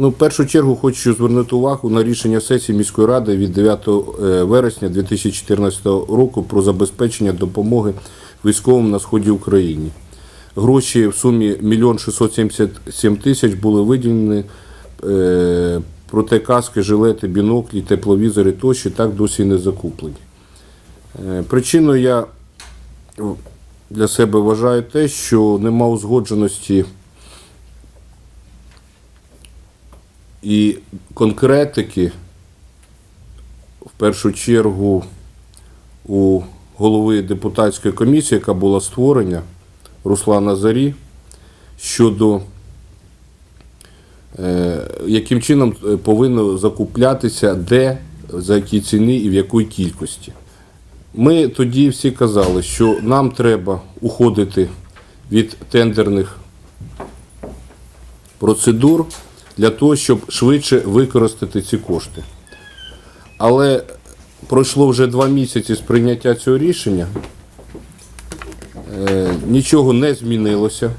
Ну, в першу чергу хочу звернути увагу на рішення сесії міської ради від 9 е, вересня 2014 року про забезпечення допомоги військовим на сході України. Гроші в сумі 1 677 тисяч були виділені, е, проте каски, жилети, біноклі, тепловізори тощо так досі не закуплені. Е, Причиною я для себе вважаю те, що нема узгодженості і конкретики, в першу чергу, у голови депутатської комісії, яка була створена, Руслана Зарі, щодо е, яким чином е, повинно закуплятися, де, за які ціни і в якій кількості. Ми тоді всі казали, що нам треба уходити від тендерних процедур для того, щоб швидше використати ці кошти. Але пройшло вже два місяці з прийняття цього рішення, Е, нічого не змінилося.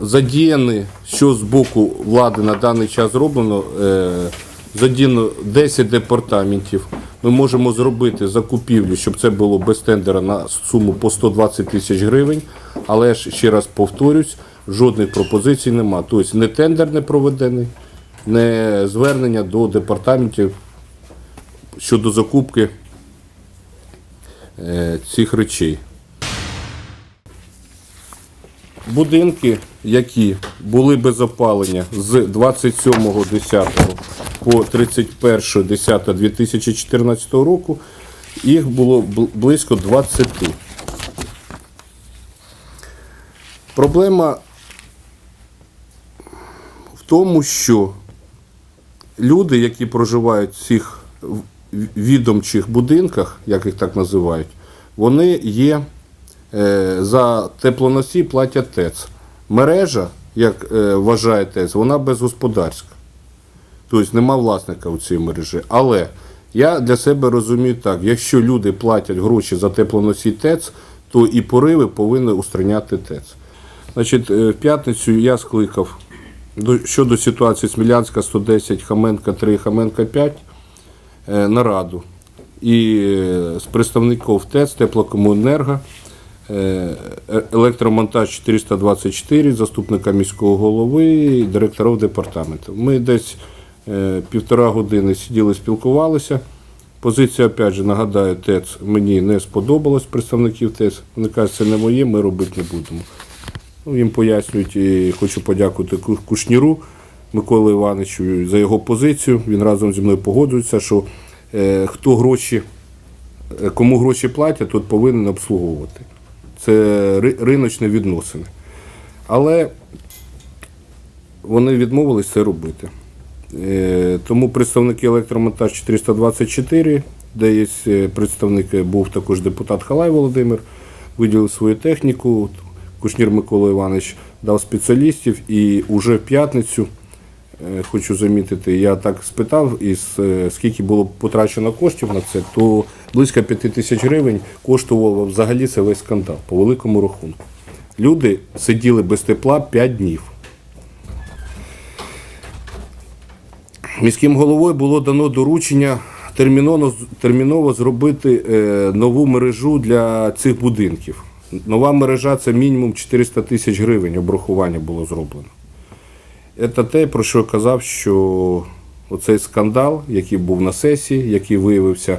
Задіяні, що з боку влади на даний час зроблено, е, задіяно 10 департаментів. Ми можемо зробити закупівлю, щоб це було без тендера на суму по 120 тисяч гривень. Але ж ще раз повторюсь, жодних пропозицій нема. Тобто не тендер не проведений, не звернення до департаментів щодо закупки е, цих речей. Будинки, які були без опалення з 27.10 по 31.10.2014 року, їх було близько 20. Проблема тому, що люди, які проживають в цих відомчих будинках, як їх так називають, вони є е, за теплоносій платять ТЕЦ. Мережа, як е, вважає ТЕЦ, вона безгосподарська. Тобто нема власника у цій мережі. Але я для себе розумію так: якщо люди платять гроші за теплоносій ТЕЦ, то і пориви повинні устраняти ТЕЦ. Значить, е, в п'ятницю я скликав щодо ситуації Смілянська 110, Хаменка 3, Хаменка 5 е, нараду. І е, з представників ТЕЦ, Теплокомуненерго, е, електромонтаж 424, заступника міського голови і директорів департаменту. Ми десь півтора години сиділи, спілкувалися. Позиція, опять же, нагадаю, ТЕЦ мені не сподобалась представників ТЕЦ. Вони кажуть, це не моє, ми робити не будемо. Ну, їм пояснюють, і хочу подякувати Кушніру Миколі Івановичу за його позицію. Він разом зі мною погоджується, що е, хто гроші, е, кому гроші платять, тот повинен обслуговувати. Це ри- риночні відносини. Але вони відмовились це робити. Е, Тому представники електромонтаж 424, де є представник, був також депутат Халай Володимир, виділив свою техніку. Кушнір Микола Іванович дав спеціалістів, і вже в п'ятницю, е, хочу замітити, я так спитав, із, е, скільки було потрачено коштів на це, то близько 5 тисяч гривень коштував взагалі це весь скандал по великому рахунку. Люди сиділи без тепла 5 днів. Міським головою було дано доручення терміново, зробити е, нову мережу для цих будинків. Нова мережа це мінімум 400 тисяч гривень обрахування було зроблено. Це те, про що я казав, що оцей скандал, який був на сесії, який виявився,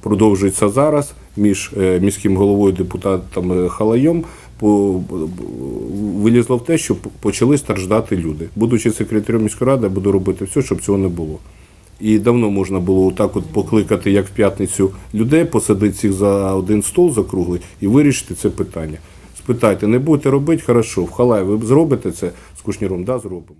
продовжується зараз між е, міським головою депутатом е, Халайом, вилізло в те, що почали страждати люди. Будучи секретарем міської ради, я буду робити все, щоб цього не було. І давно можна було так от покликати, як в п'ятницю, людей, посадити їх за один стол закруглий і вирішити це питання. Спитайте, не будете робити, хорошо, в халай ви зробите це з кушніром? Да, зробимо.